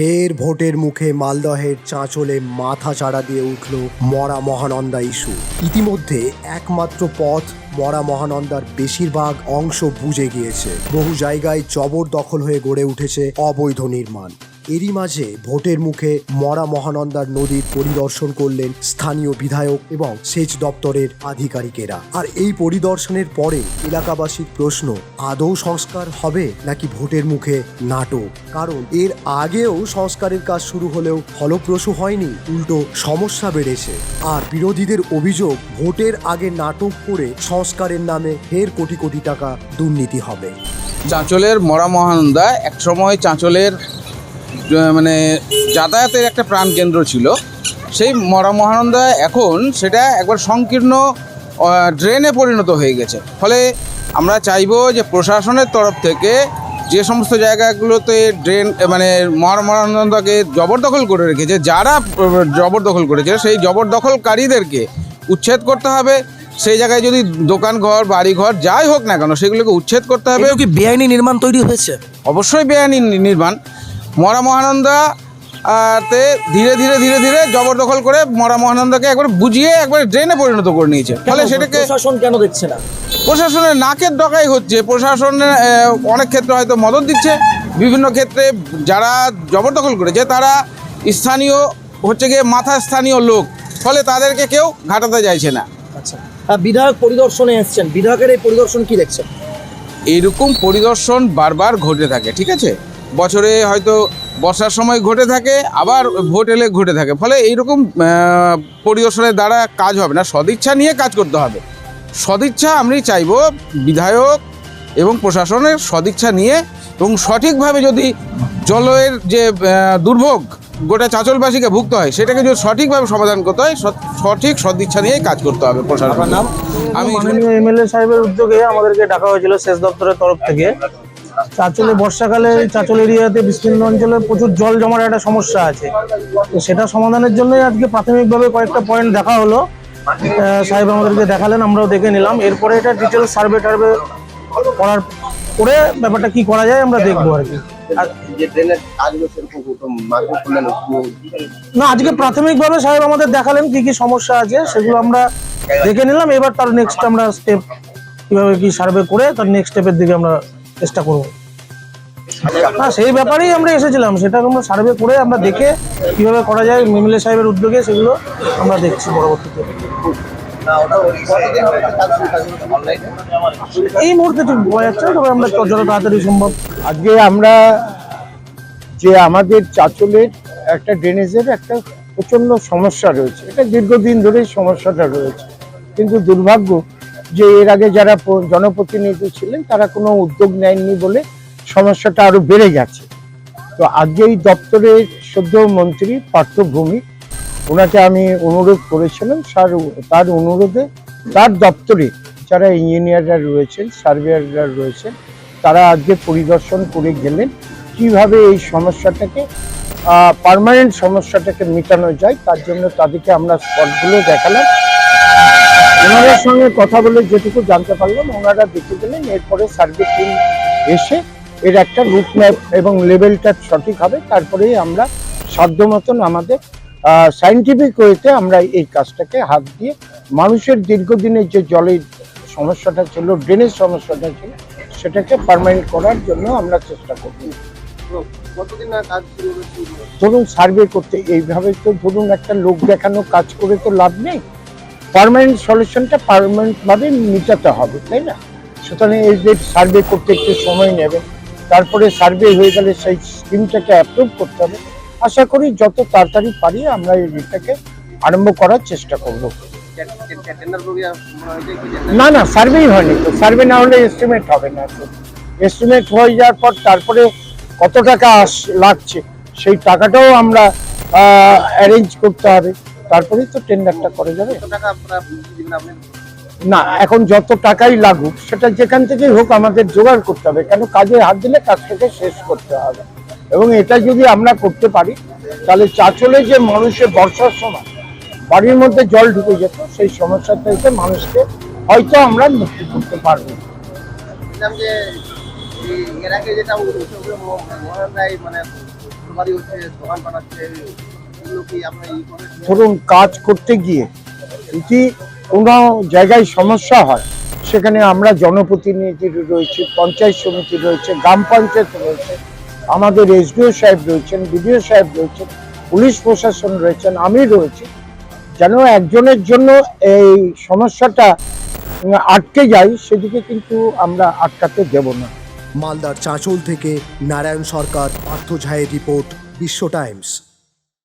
ফের ভোটের মুখে মালদহের চাঁচলে মাথা চাড়া দিয়ে উঠল মরা মহানন্দা ইস্যু। ইতিমধ্যে একমাত্র পথ মরা মহানন্দার বেশিরভাগ অংশ বুঝে গিয়েছে। বহু জায়গায় জবরদখল হয়ে গড়ে উঠেছে অবৈধ নির্মাণ। এরই মাঝে ভোটের মুখে মরা মহানন্দার নদীর পরিদর্শন করলেন স্থানীয় বিধায়ক এবং সেচ দপ্তরের আধিকারিকেরা। আর এই পরিদর্শনের পরে এলাকাবাসীর প্রশ্ন, আদৌ সংস্কার হবে নাকি ভোটের মুখে নাটক? কারণ এর আগেও সংস্কারের কাজ শুরু হলেও ফলপ্রসূ হয়নি, উল্টো সমস্যা বেড়েছে। আর বিরোধীদের অভিযোগ, ভোটের আগে নাটক করে সংস্কারের নামে ফের কোটি কোটি টাকা দুর্নীতি হবে। চাঁচলের মরা মহানন্দা একসময় চাঁচলের মানে যাতায়াতের একটা প্রাণকেন্দ্র ছিল। সেই মরা মহানন্দা এখন সেটা একবার সংকীর্ণ ড্রেনে পরিণত হয়ে গেছে। ফলে আমরা চাইব যে প্রশাসনের তরফ থেকে যে সমস্ত জায়গাগুলোতে ড্রেন মানে মরা মহানন্দাকে জবরদখল করে রেখেছে যারা জবরদখল করেছে সেই জবরদখলকারীদেরকে উচ্ছেদ করতে হবে। সেই জায়গায় যদি দোকান ঘর বাড়ি ঘর যাই হোক না কেন সেগুলোকে উচ্ছেদ করতে হবে। কি বেআইনি নির্মাণ তৈরি হয়েছে? অবশ্যই বেআইনি নির্মাণ। মরা মহানন্দা তে ধীরে ধীরে ধীরে ধীরে জবরদখল করে মরা মহানন্দাকে একবার বুঝিয়ে একবার ড্রেনে পরিণত করে নিয়েছে। ফলে সেটাকে প্রশাসন কেন দেখছে না? প্রশাসনের নাকের ডকাই হচ্ছে। প্রশাসনের অনেক ক্ষেত্রে হয়তো মদত দিচ্ছে। বিভিন্ন ক্ষেত্রে যারা জবরদখল করেছে তারা স্থানীয় হচ্ছে গিয়ে মাথা স্থানীয় লোক। ফলে তাদেরকে কেউ ঘাটাতে চাইছে না। আচ্ছা। বিধায়ক পরিদর্শনে এসেছেন। বিধায়কের এই পরিদর্শন কি দেখছেন? এইরকম পরিদর্শন বারবার ঘটে থাকে ঠিক আছে? বছরে হয়তো বর্ষার সময় ঘটে থাকে আবার ভোট এলে ঘটে থাকে। ফলে এইরকম পরিদর্শনের দ্বারা কাজ হবে না। সদিচ্ছা নিয়ে কাজ করতে হবে। সদিচ্ছা আমি চাইব বিধায়ক এবং প্রশাসনের সদিচ্ছা নিয়ে এবং সঠিকভাবে যদি জলের যে দুর্ভোগ গোটা চাঁচলবাসীকে ভুগতে হয় সেটাকে যদি সঠিকভাবে সমাধান করতে হয় সঠিক সদিচ্ছা নিয়েই কাজ করতে হবে প্রশাসনের নাম? আমি এমএলএ সাহেবের উদ্যোগে আমাদেরকে ডাকা হয়েছিল সেচ দপ্তরের তরফ থেকে। চাঁচলে বর্ষাকালে চাঁচল এরিয়াতে বিস্তীর্ণ অঞ্চলে প্রচুর জল জমার একটা সমস্যা আছে। তো সেটা সমাধানের জন্যই আজকে প্রাথমিকভাবে কয়েকটা পয়েন্ট দেখা হলো। সাহেব আমাদেরকে দেখালেন আমরাও দেখে নিলাম। এরপরে এটা ডিটেল সার্ভে টার্ভে করার করে ব্যাপারটা কি করা যায় আমরা দেখব আর কি। না আজকে প্রাথমিকভাবে সাহেব আমাদের দেখালেন কি কি সমস্যা আছে সেগুলো আমরা দেখে নিলাম। এবার তার নেক্সট আমরা স্টেপ কীভাবে কি সার্ভে করে তার নেক্সট স্টেপের দিকে আমরা চেষ্টা করব। না, সেই ব্যাপারেই আমরা এসেছিলাম। সেটা আমরা সার্ভে করে আমরা দেখে কীভাবে করা যায়, মিমিলে সাহেবের উদ্যোগে সেগুলো আমরা দেখছি পরবর্তীতে। এই মুহূর্তে ঠিক বোঝা যাচ্ছে তবে আমরা যত তাড়াতাড়ি সম্ভব। আজকে আমরা যে আমাদের চাচলের একটা ড্রেনেজের একটা প্রচণ্ড সমস্যা রয়েছে। এটা দীর্ঘদিন ধরেই সমস্যাটা রয়েছে। কিন্তু দুর্ভাগ্য যে এর আগে যারা জনপ্রতিনিধি ছিলেন, তারা কোনো উদ্যোগ নেননি বলে সমস্যাটা আরও বেড়ে গেছে। তো আজকে এই দপ্তরের সদ্য মন্ত্রী পার্থ ভূমি ওনাকে আমি অনুরোধ করেছিলাম, স্যার, তার অনুরোধে তার দপ্তরে যারা ইঞ্জিনিয়াররা রয়েছেন, সার্ভেয়াররা রয়েছেন, তারা আজকে পরিদর্শন করে গেলেন কীভাবে এই সমস্যাটাকে পার্মানেন্ট সমস্যাটাকে মেটানো যায়, তার জন্য তাদেরকে আমরা স্পটগুলো দেখালাম। ওনাদের সঙ্গে কথা বলে যেটুকু জানতে পারলাম ওনারা দেখে গেলেন এরপরে সার্ভে টিম এসে এর একটা রুট ম্যাপ এবং লেভেলটা সঠিক হবে। তারপরেই আমরা সাধ্য মতন আমাদের সাইন্টিফিক ওয়েতে আমরা এই কাজটাকে হাত দিয়ে মানুষের দীর্ঘদিনের যে জলের সমস্যাটা ছিল ড্রেনের সমস্যাটা ছিল সেটাকে পার্মানেন্ট করার জন্য আমরা চেষ্টা করব ধরুন সার্ভে করতে এইভাবে তো ধরুন একটা লোক দেখানো কাজ করে তো লাভ নেই। পার্মানেন্ট সলিউশনটা পার্মানেন্ট ভাবে মিটাতে হবে, তাই না? সুতরাং এই যে সার্ভে করতে একটু সময় নেবে, তারপরে সার্ভে হয়ে গেলে সেই স্কিমটাকে অ্যাপ্রুভ করতে হবে। আশা করি যত তাড়াতাড়ি পারি আমরা এই রিটাকে আরম্ভ করার চেষ্টা করব। না না সার্ভেই হয়নি তো। সার্ভে না হলে এস্টিমেট হবে না তো। এস্টিমেট হয়ে যাওয়ার পর তারপরে কত টাকা লাগছে, সেই টাকাটাও আমরা অ্যারেঞ্জ করতে হবে। তারপরেই তো টেন্ডারটা করে যাবে। না এখন যত টাকাই লাগুক সেটা যেখান থেকেই হোক আমাদের জোগাড় করতে হবে। কেন কাজে হাত দিলে কাজটাকে শেষ করতে হবে। এবং এটা যদি আমরা করতে পারি তাহলে চাচলে যে মানুষের বর্ষার সময় বাড়ির মধ্যে জল ঢুকে যেত সেই সমস্যা থেকে মানুষকে হয়তো আমরা মুক্তি করতে পারব। এর আগে যেটা মানে হচ্ছে দোকান বানাচ্ছে ধরুন কাজ করতে গিয়ে যদি কোনো জায়গায় সমস্যা হয় সেখানে আমরা জনপ্রতিনিধি রয়েছে পঞ্চায়েত সমিতি রয়েছে গ্রাম পঞ্চায়েত রয়েছে আমাদের এসডিও সাহেব রয়েছেন বিডিও সাহেব রয়েছেন পুলিশ প্রশাসন রয়েছেন আমি রয়েছি যেন একজনের জন্য এই সমস্যাটা আটকে যায় সেদিকে কিন্তু আমরা আটকাতে দেব না। মালদার চাঁচল থেকে নারায়ণ সরকার পার্থ ঝায়ের রিপোর্ট বিশ্ব টাইমস।